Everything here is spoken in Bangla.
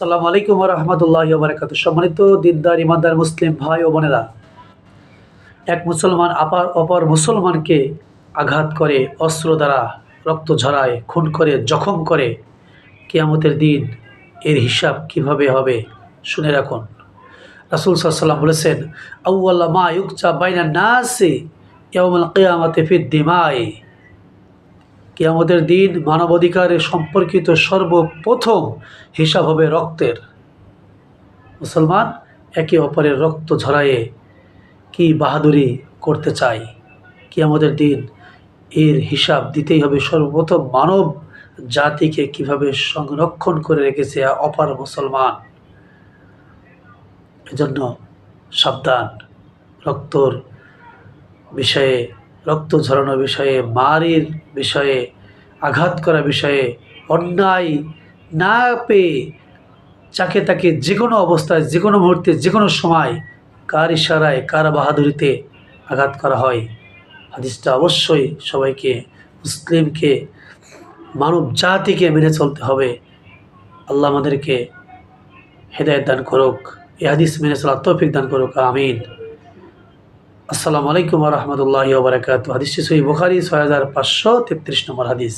আসসালামু আলাইকুম রহমতুল্লাহ বারাকাত সম্মানিত দিনদার, ইমানদার, মুসলিম ভাই ও বোনেরা, এক মুসলমান আপার অপর মুসলমানকে আঘাত করে, অস্ত্র দ্বারা রক্ত ঝরায়, খুন করে, জখম করে, কিয়ামতের দিন এর হিসাব কীভাবে হবে শুনে রাখুন। রাসুল সাল্লাম বলেছেন আউ্লা মা ইউকচা বাইনা নাসে ইয়াউমুল কিয়ামতে ফিদ দিমাই। কিয়ামতের দিন মানবাধিকারের সম্পর্কিত সর্বপ্রথম হিসাব হবে রক্তের। মুসলমান একে অপরের রক্ত ঝরায়ে কি বাহাদুরি করতে চায়? কিয়ামতের দিন এর হিসাব দিতেই হবে সর্বপ্রথম মানব জাতিকে কীভাবে সংরক্ষণ করে রেখেছে অপার মুসলমান। এজন্য সাবধান, রক্তর বিষয়ে রক্ত ঝরানোর বিষয়ে, মারির বিষয়ে, আঘাত করা বিষয়ে, অন্যায় না পেয়ে যাকে তাকে যে কোনো অবস্থায়, যে কোনো মুহূর্তে, যে কোনো সময় কার ইশারায়, কার বাহাদুরিতে আঘাত করা হয়? হাদিসটা অবশ্যই সবাইকে, মুসলিমকে মানব জাতিকে মেনে চলতে হবে। আল্লাহ আমাদেরকে হেদায়ত দান করুক। এ হাদিস মেনে চলার তৌফিক দান করুক। আমিন। আসসালামু আলাইকুম রহমতুল্লাহ বারকাত হাদিসটি সহি বুখারি ছয় হাজার পাঁচশো তেত্রিশ নম্বর হাদিস।